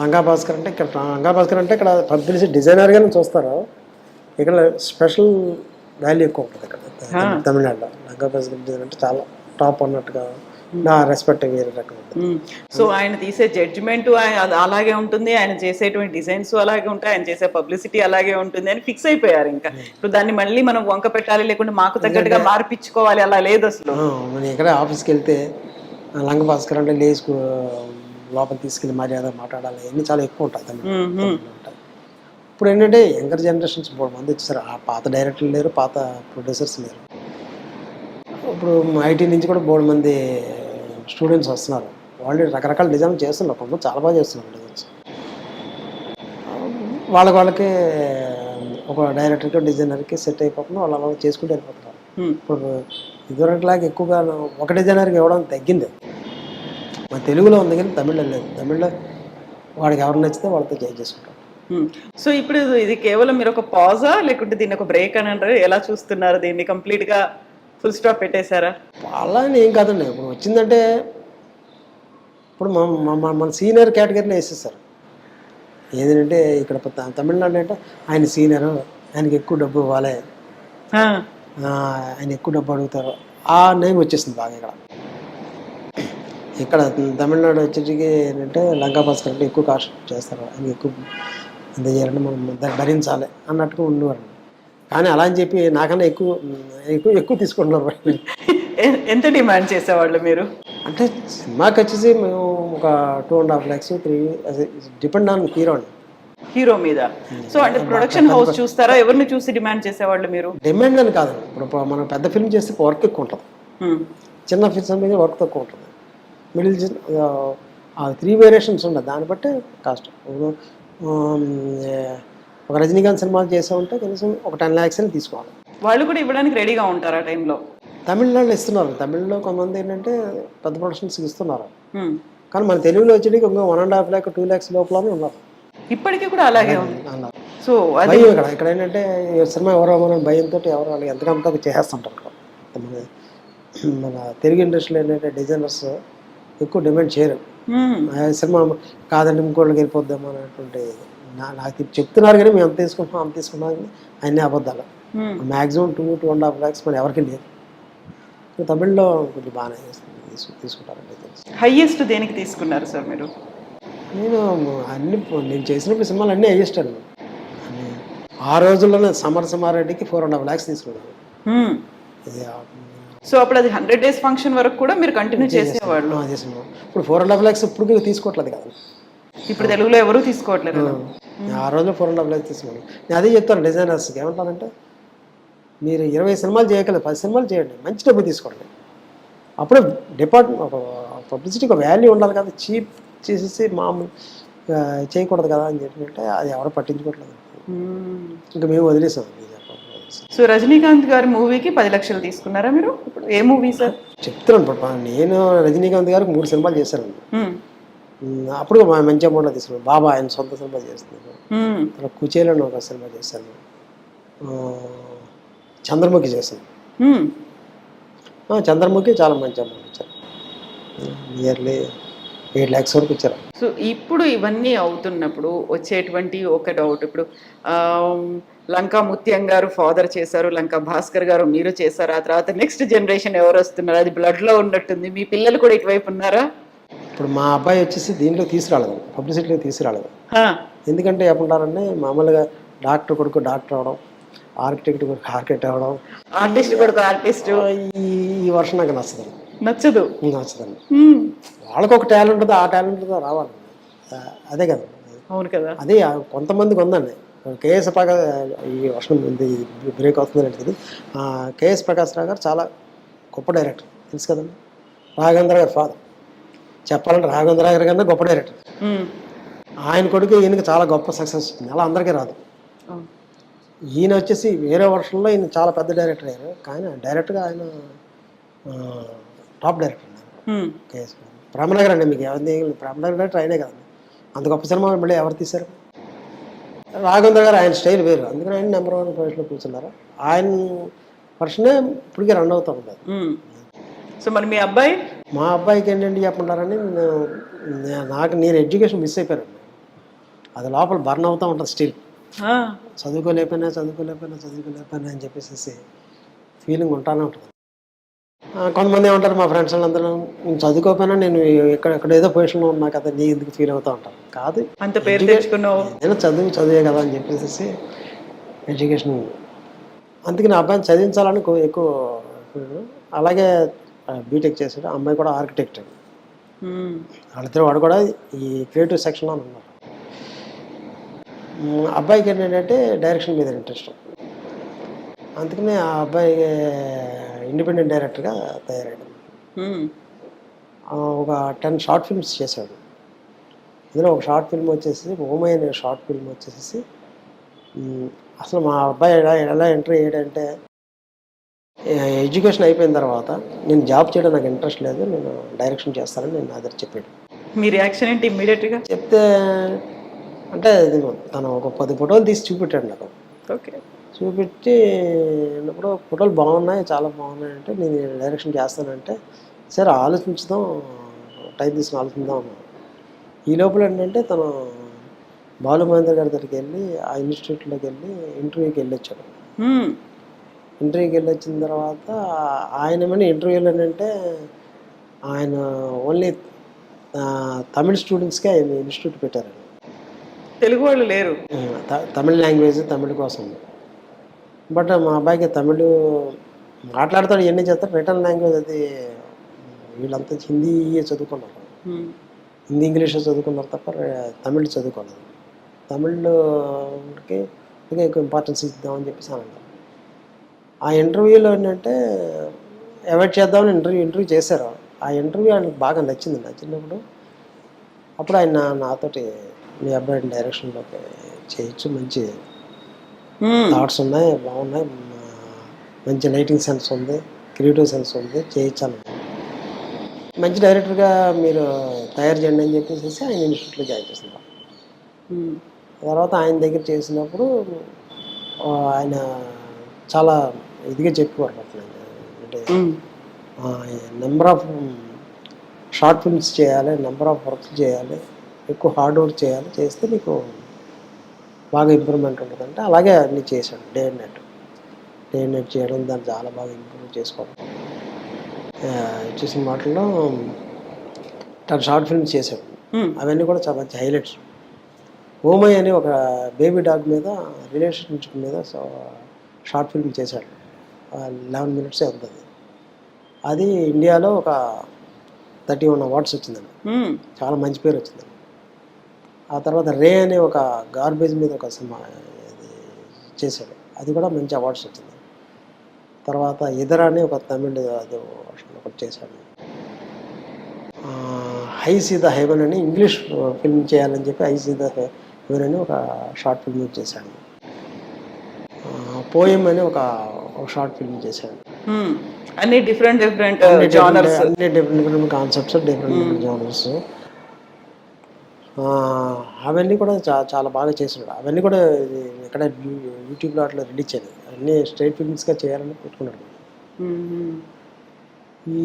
లంగా భాస్కర్ అంటే ఇక్కడ లంగా భాస్కర్ అంటే ఇక్కడ పబ్లిసిటీ డిజైనర్గానే చూస్తారు ఇక్కడ స్పెషల్ వాల్యూ ఎక్కువ ఉంటుంది ఇక్కడ. తమిళనాడులో లంగా భాస్కర్ డిజైన్ అంటే చాలా టాప్ అన్నట్టుగా నా రెస్పెక్ట్ వేరే రకం సో ఆయన తీసే జడ్జిమెంట్ అలాగే ఉంటుంది. ఆయన చేసేటువంటి డిజైన్స్ అలాగే ఉంటాయి. ఆయన చేసే పబ్లిసిటీ అలాగే ఉంటుంది అని ఫిక్స్ అయిపోయారు ఇంకా. ఇప్పుడు దాన్ని మళ్ళీ మనం వంక పెట్టాలి లేకుంటే మాకు తగ్గట్టుగా మార్పించుకోవాలి అలా లేదు అసలు. ఇక్కడ ఆఫీస్కి వెళ్తే లంగా భాస్కర్ అంటే లేచి లోపల తీసుకెళ్ళి మర్యాద మాట్లాడాలి. ఇవన్నీ చాలా ఎక్కువ ఉంటాయి. తమిళ ఉంటాయి ఇప్పుడు ఏంటంటే యంగర్ జనరేషన్స్ మూడు మంది వచ్చేసారు. ఆ పాత డైరెక్టర్లు లేరు పాత ప్రొడ్యూసర్స్ లేరు. ఇప్పుడు ఐటీ నుంచి కూడా మూడు మంది స్టూడెంట్స్ వస్తున్నారు. వాళ్ళు రకరకాల డిజైన్ చేస్తున్నారు. కొంతమంది చాలా బాగా చేస్తున్నారు డిజైన్స్. వాళ్ళకి వాళ్ళకి ఒక డైరెక్టర్కి డిజైనర్కి సెట్ అయిపోతుంది. వాళ్ళు అలా చేసుకుంటూ వెళ్ళిపోతున్నారు. ఇప్పుడు ఇదివరకులాగా ఎక్కువగా ఒక డిజైనర్కి ఇవ్వడం తగ్గింది. మన తెలుగులో ఉంది కానీ తమిళ్ళో లేదు. తమిళ్ళో వాడికి ఎవరు నచ్చితే వాళ్ళతో చేంజ్ చేసుకుంటాం. సో ఇప్పుడు ఇది కేవలం మీరు ఒక పాజా లేకుంటే దీన్ని ఒక బ్రేక్ అని అంటారు? ఎలా చూస్తున్నారు దీన్ని? కంప్లీట్గా ఫుల్ స్టాప్ పెట్టేశారా? అలా ఏం కాదండి. ఇప్పుడు వచ్చిందంటే ఇప్పుడు మన సీనియర్ కేటగిరీలో వేసేసారు ఏదంటే ఇక్కడ తమిళనాడు అంటే ఆయన సీనియర్ ఆయనకి ఎక్కువ డబ్బు ఇవ్వాలి. ఆయన ఎక్కువ డబ్బు అడుగుతారు. ఆ నేమ్ వచ్చేసింది బాగా ఇక్కడ. ఇక్కడ తమిళనాడు వచ్చేటికి ఏంటంటే లంకా భాస్కర్ అంటే ఎక్కువ కాస్ట్ చేస్తారు. ఆయన ఎక్కువ ఎంత చేయాలంటే మనం దాన్ని భరించాలి అన్నట్టుగా ఉండేవారు కానీ అలా అని చెప్పి నాకన్నా ఎక్కువ ఎక్కువ ఎక్కువ తీసుకుంటున్నారు ఎంత డిమాండ్ చేసేవాళ్ళు మీరు? అంటే సినిమాకి వచ్చేసి మేము ఒక two and half lakhs three depend on hero అండి. హీరో మీద. సో అంటే ప్రొడక్షన్ హౌస్ చూస్తారా? ఎవరిని చూసి డిమాండ్ చేసేవాళ్ళు మీరు? డిమాండ్ అని కాదు. ఇప్పుడు మనం పెద్ద ఫిల్మ్ చేస్తే వర్క్ ఎక్కువ ఉంటుంది. చిన్న ఫిల్మ్ మీద వర్క్ తక్కువ ఉంటుంది. మిడిల్ ఆ త్రీ వేరియేషన్స్ ఉన్నాయి. దాన్ని బట్టి కాస్ట్ ఒక రజనీకాంత్ సినిమాలు చేసా ఉంటే కనీసం ఒక టెన్ ల్యాక్స్ అని తీసుకోవాలి. వాళ్ళు కూడా ఇవ్వడానికి రెడీగా ఉంటారు ఆ టైంలో తమిళనాడులో ఇస్తున్నారు. తమిళ్ళో కొంతమంది ఏంటంటే పెద్ద ప్రొడక్షన్స్ ఇస్తున్నారు. కానీ మన తెలుగులో వచ్చేటికి ఇంకా one and half lakh two lakhs లోపలనే ఉన్నారు. ఇప్పటికీ కూడా అలాగే అన్నారు సో అది భయం ఇక్కడ. ఇక్కడ ఏంటంటే ఈ సినిమా ఎవరో మన భయంతో ఎవరో వాళ్ళు ఎంతకంత చేస్తుంటారు మన తెలుగు ఇండస్ట్రీలో ఏంటంటే డిజైనర్స్ ఎక్కువ డిమాండ్ చేయరు. సినిమా కాదంటే ఇంకోళ్ళకి వెళ్ళిపోద్దాం అనేటువంటి నాకు చెప్తున్నారు కానీ మేము అంత తీసుకుంటున్నాం అంత తీసుకున్నాం కానీ అన్నీ అబద్ధాలు. Maximum two two and half lakhs మన ఎవరికి లేదు. తమిళ్ళో కొంచెం బాగానే చేస్తుంది తీసుకు తీసుకుంటారు డిజైన్స్ హైయెస్ట్ దేనికి తీసుకున్నారు సార్ మీరు? నేను అన్ని నేను చేసినప్పుడు సినిమాలు అన్నీ అయ్యేస్తాను ఆ రోజుల్లోనే సమర్ సమారెడ్డికి ఫోర్ అండ్ హాఫ్ ల్యాక్స్ తీసుకున్నాను. ఇది సో అప్పుడు అది హండ్రెడ్ డేస్ ఫంక్షన్ వరకు కూడా మీరు కంటిన్యూ చేసేవాళ్ళు. సినిమా ఇప్పుడు ఫోర్ అండ్ హాఫ్ ల్యాక్స్ ఇప్పుడు తీసుకోవట్లేదు కదా. ఇప్పుడు తెలుగులో ఎవరూ తీసుకోవట్లేదు. నేను ఆ రోజులో ఫోర్ అండ్ హాఫ్ ల్యాక్స్ తీసుకున్నాను నేను అదే చెప్తాను డిజైనర్స్కి. ఏమంటానంటే మీరు ఇరవై సినిమాలు చేయగలరు పది సినిమాలు చేయండి మంచి డబ్బు తీసుకోండి. అప్పుడు డిపార్ట్మెంట్ ఒక పబ్లిసిటీకి ఒక వాల్యూ ఉండాలి కదా. చీప్ చేసేసి మామూలు చేయకూడదు కదా అని చెప్పినట్టే అది ఎవరు పట్టించుకోవట్లేదు. హ్మ్. ఇంకా మేము వదిలేసాం. సో రజనీకాంత్ గారి మూవీకి పది లక్షలు తీసుకున్నారా మీరు? ఇప్పుడు ఏ మూవీ సార్? చెప్తున్నాను ఇప్పుడు నేను రజనీకాంత్ గారికి మూడు సినిమాలు చేశాను అప్పుడు మంచి అమౌంట్లో తీసుకున్నాను బాబా ఆయన సొంత సినిమా చేస్తున్నాను కుచేలను ఒక సినిమా చేశాను. చంద్రముఖి చేశాను. చంద్రముఖి చాలా మంచి అమౌంట్ ఇచ్చారు నియర్లీ ఎయిట్ ల్యాక్స్ వరకు ఇచ్చారు. సో ఇప్పుడు ఇవన్నీ అవుతున్నప్పుడు వచ్చేటువంటి ఒక డౌట్ ఇప్పుడు లంకా ముత్యం గారు ఫాదర్ చేశారు లంకా భాస్కర్ గారు మీరు చేశారు ఆ తర్వాత నెక్స్ట్ జనరేషన్ ఎవరు వస్తున్నారు? అది బ్లడ్లో ఉన్నట్టుంది. మీ పిల్లలు కూడా ఇటువైపు ఉన్నారా? ఇప్పుడు మా అబ్బాయి వచ్చేసి దీంట్లో తీసుకురాలేదు. పబ్లిసిటీలో తీసుకురాలేదు. ఎందుకంటే ఏమంటారంటే మామూలుగా డాక్టర్ కొడుకు డాక్టర్ అవడం ఆర్కిటెక్ట్ కొడుకు ఆర్కిటెక్ట్ అవడం. ఆర్టిస్ట్ కూడా ఆర్టిస్ట్ ఈ ఈ వర్షం నాకు నచ్చదు. నచ్చదు. నచ్చదండి. వాళ్ళకి ఒక టాలెంట్ ఉంటుంది ఆ టాలెంట్ రావాలి. అదే కదా. అవును కదా. అదే కొంతమందికి ఉందండి. కేఎస్ ప్రకాశ్ ఈ వర్షం ఉంది బ్రేక్ అవుతుంది తెలియదు కేఎస్ ప్రకాశ్ రావు గారు చాలా గొప్ప డైరెక్టర్. తెలుసు కదండి? రాఘవేంద్ర గారి ఫాదర్. చెప్పాలంటే రాఘవేంద్ర గారి కన్నా గొప్ప డైరెక్టర్. ఆయన కొడుకు ఈయనకి చాలా గొప్ప సక్సెస్ వచ్చింది. అలా అందరికీ రాదు. ఈయన వచ్చేసి వేరే వర్షంలో ఈయన చాలా పెద్ద డైరెక్టర్ అయ్యారు. కానీ డైరెక్ట్గా ఆయన టాప్ డైరెక్టర్. కేఎస్ ప్రేమనగర్ అండి మీకు ఎవరిది ప్రేమనగర్ డైరెక్టర్ ఆయనే కదండి అంత గొప్ప సినిమా మళ్ళీ ఎవరు తీశారు? రాఘవేంద్ర గారు ఆయన స్టైల్ వేరు. అందుకని ఆయన నెంబర్ వన్ పొజిషన్లో కూర్చున్నారు. ఆయన వర్షనే ఇప్పటికీ రన్ అవుతూ ఉంటుంది. సో మరి మీ అబ్బాయి? మా అబ్బాయికి ఏంటంటే చెప్పమంటారని నాకు నేను ఎడ్యుకేషన్ మిస్ అయిపోయాను. అది లోపల బర్న్ అవుతూ ఉంటుంది స్టిల్ చదువుకోలేకపోయినా చదువుకోలేకపోయినా చదువుకోలేకపోయినా అని చెప్పేసి ఫీలింగ్ ఉంటానే ఉంటుంది. కొంతమంది ఏమంటారు మా ఫ్రెండ్స్ వాళ్ళందరూ నేను చదువుకోకపోయినా నేను ఎక్కడ ఎక్కడ ఏదో పొజిషన్లో ఉన్నా కదా నీ ఎందుకు ఫీల్ అవుతూ ఉంటాను కాదు. అంత పేరు తెచ్చుకున్నావు. ఏదైనా చదువు చదివే కదా అని చెప్పేసి ఎడ్యుకేషన్ అందుకే నా అబ్బాయిని చదివించాలని ఎక్కువ అలాగే బీటెక్ చేశాడు. అమ్మాయి కూడా ఆర్కిటెక్ట్ వాళ్ళిద్దరు వాడు కూడా ఈ క్రియేటివ్ సెక్షన్లో ఉన్నారు. అబ్బాయికి ఏంటంటే డైరెక్షన్ మీద ఇంట్రెస్ట్ అందుకనే ఆ అబ్బాయి ఇండిపెండెంట్ డైరెక్టర్గా ఆ, ఒక టెన్ షార్ట్ ఫిల్మ్స్ చేశాడు. ఇందులో ఒక షార్ట్ ఫిల్మ్ వచ్చేసి ఓమై అనే షార్ట్ ఫిల్మ్ వచ్చేసి అసలు మా అబ్బాయి ఎలా ఎలా ఎంటర్ అయ్యాడంటే ఎడ్యుకేషన్ అయిపోయిన తర్వాత నేను జాబ్ చేయడం నాకు ఇంట్రెస్ట్ లేదు నేను డైరెక్షన్ చేస్తానని నేను అదే చెప్పాడు. మీ రియాక్షన్ ఏంటి ఇమ్మీడియట్గా చెప్తే అంటే తను ఒక పది ఫోటోలు తీసి చూపెట్టాడు నాకు. ఓకే. చూపెట్టి అన్నప్పుడు ఫోటోలు బాగున్నాయి చాలా బాగున్నాయి అంటే నేను డైరెక్షన్ చేస్తానంటే సరే ఆలోచించుదాం టైం తీసుకుని ఆలోచిద్దాం అన్నాను ఈ లోపల ఏంటంటే తను బాలు మహేంద్ర గారి దగ్గరికి వెళ్ళి ఆ ఇన్స్టిట్యూట్లోకి వెళ్ళి ఇంటర్వ్యూకి వెళ్ళి వచ్చాడు ఉమ్, ఇంటర్వ్యూకి వెళ్ళి వచ్చిన తర్వాత ఆయన ఏమైనా ఇంటర్వ్యూలో ఏంటంటే ఆయన ఓన్లీ తమిళ స్టూడెంట్స్కే ఆయన ఇన్స్టిట్యూట్ పెట్టారండి. తెలుగు వాళ్ళు లేరు. తమిళ లాంగ్వేజ్ తమిళ కోసం. బట్ మా అబ్బాయికి తమిళ్ మాట్లాడతాడు ఇవన్నీ చేస్తాడు రిటర్న్ లాంగ్వేజ్ అది వీళ్ళంతా హిందీ చదువుకున్నారు. ఉమ్, హిందీ ఇంగ్లీష్ చదువుకున్నారు తప్ప తమిళ్ చదువుకోలేదు. తమిళ్కి ఇంకా ఎక్కువ ఇంపార్టెన్స్ ఇద్దామని చెప్పేసి అని అన్నారు ఆ ఇంటర్వ్యూలో ఏంటంటే అవాయిడ్ చేద్దామని ఇంటర్వ్యూ ఇంటర్వ్యూ చేశారు. ఆ ఇంటర్వ్యూ ఆయనకు బాగా నచ్చింది. నచ్చినప్పుడు అప్పుడు ఆయన నాతోటి మీ అబ్బాయి డైరెక్షన్లోకి చేయొచ్చు మంచి థాట్స్ ఉన్నాయి బాగున్నాయి. మంచి లైటింగ్ సెన్స్ ఉంది క్రియేటివ్ సెన్స్ ఉంది చేయొచ్చాను మంచి డైరెక్టర్గా మీరు తయారు చేయండి అని చెప్పేసి ఆయన ఇన్స్టిట్యూట్లో జాయిన్ చేస్తున్నారు ఉమ్, తర్వాత ఆయన దగ్గర చేసినప్పుడు ఆయన చాలా ఇదిగా చెప్పేవారు అట్లా అంటే నెంబర్ ఆఫ్ షార్ట్ ఫిల్మ్స్ చేయాలి నెంబర్ ఆఫ్ వర్క్స్ చేయాలి ఎక్కువ హార్డ్ వర్క్ చేయాలి చేస్తే నీకు బాగా ఇంప్రూవ్మెంట్ ఉంటుంది అంటే అలాగే అన్నీ చేశాడు day and night day and night చేయడం దాన్ని చాలా బాగా ఇంప్రూవ్ చేసుకోవడం. చేసిన వాటిల్లో తను షార్ట్ ఫిల్మ్స్ చేశాడు. అవన్నీ కూడా చాలా మంచి హైలైట్స్. ఓమై అని ఒక బేబీ డాగ్ మీద రిలేషన్షిప్ మీద షార్ట్ ఫిల్మ్ చేశాడు. లెవెన్ మినిట్సే ఉంది అది ఇండియాలో ఒక థర్టీ వన్ అవార్డ్స్ వచ్చిందండి. చాలా మంచి పేరు వచ్చిందండి ఆ తర్వాత రే అనే ఒక గార్బేజ్ మీద ఒక సినిమా చేశాడు. అది కూడా మంచి అవార్డ్స్ వచ్చింది. తర్వాత ఇదర అని ఒక తమిళ అది ఒకటి చేశాడు. హై సీ ద హెవెన్ అని ఇంగ్లీష్ ఫిల్మ్ చేయాలని చెప్పి హై సీ ద హెవెన్ అని ఒక షార్ట్ ఫిల్మ్ చేశాడు. పోయం అని ఒక షార్ట్ ఫిల్మ్ చేశాడు. ఉమ్. అన్ని డిఫరెంట్ డిఫరెంట్ అన్ని different different concepts different different genres అవన్నీ కూడా చా చాలా బాగా చేస్తున్నాడు అవన్నీ కూడా ఎక్కడ యూట్యూబ్లో అట్లా రిలీజ్ చేయలేదు. అన్నీ స్ట్రైట్ ఫిల్మ్స్గా చేయాలని పెట్టుకున్నాడు. ఈ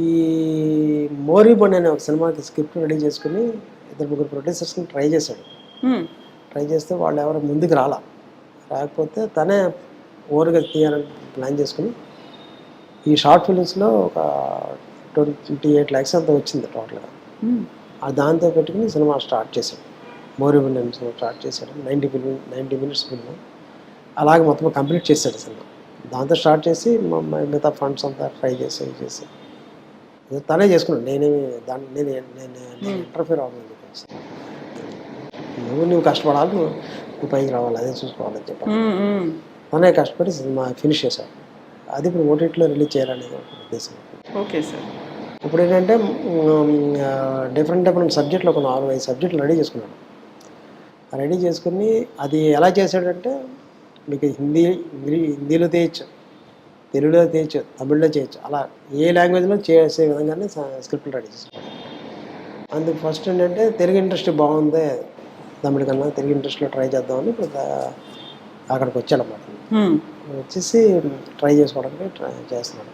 మోరీ బన్ అనే ఒక సినిమాకి స్క్రిప్ట్ రెడీ చేసుకుని ఇద్దరు ముగ్గురు ప్రొడ్యూసర్స్ని ట్రై చేశాడు. ట్రై చేస్తే వాళ్ళు ఎవరు ముందుకు రాలా. రాకపోతే తనే ఓరుగా తీయాలని ప్లాన్ చేసుకుని ఈ షార్ట్ ఫిల్మ్స్లో ఒక ట్వంటీ ఎయిట్ ల్యాక్స్ అంత వచ్చింది టోటల్గా దాంతో పెట్టుకుని సినిమా స్టార్ట్ చేశాడు. మోరీ అని సినిమా స్టార్ట్ చేశాడు. Ninety film ninety minutes film అలాగే మొత్తం కంప్లీట్ చేశాడు సినిమా. దాంతో స్టార్ట్ చేసి మిగతా ఫండ్స్ అంతా ట్రై చేసి చేసి. తనే చేసుకున్నాడు. నేనేమి దాన్ని నేను నేను నేను ఇంటర్ఫీర్ అవ్వలేదు చెప్పేసి నువ్వు నువ్వు కష్టపడాలి నువ్వు నువ్వు పైకి రావాలి అదే చూసుకోవాలని చెప్పాను తనే కష్టపడి సినిమా ఫినిష్ చేశాడు. అది ఇప్పుడు ఓటీటీలో రిలీజ్ చేయాలనేది ఒక ఉద్దేశం. Okay sir. ఇప్పుడు ఏంటంటే డిఫరెంట్ డిఫరెంట్ సబ్జెక్టులు ఒక నాలుగు ఐదు సబ్జెక్టులు రెడీ చేసుకున్నాడు రెడీ చేసుకుని అది ఎలా చేశాడంటే మీకు హిందీ హిందీలో చేయొచ్చు తెలుగులో చేయొచ్చు తమిళ్ళో చేయొచ్చు అలా ఏ లాంగ్వేజ్లో చేసే విధంగానే స్క్రిప్ట్ రెడీ చేశాడు. అందుకు ఫస్ట్ ఏంటంటే తెలుగు ఇండస్ట్రీ బాగుంది తమిళ కన్నా తెలుగు ఇండస్ట్రీలో ట్రై చేద్దామని ఇప్పుడు అక్కడికి వచ్చాడు అన్నమాట వచ్చేసి ట్రై చేసుకోవడానికి ట్రై చేస్తున్నాడు.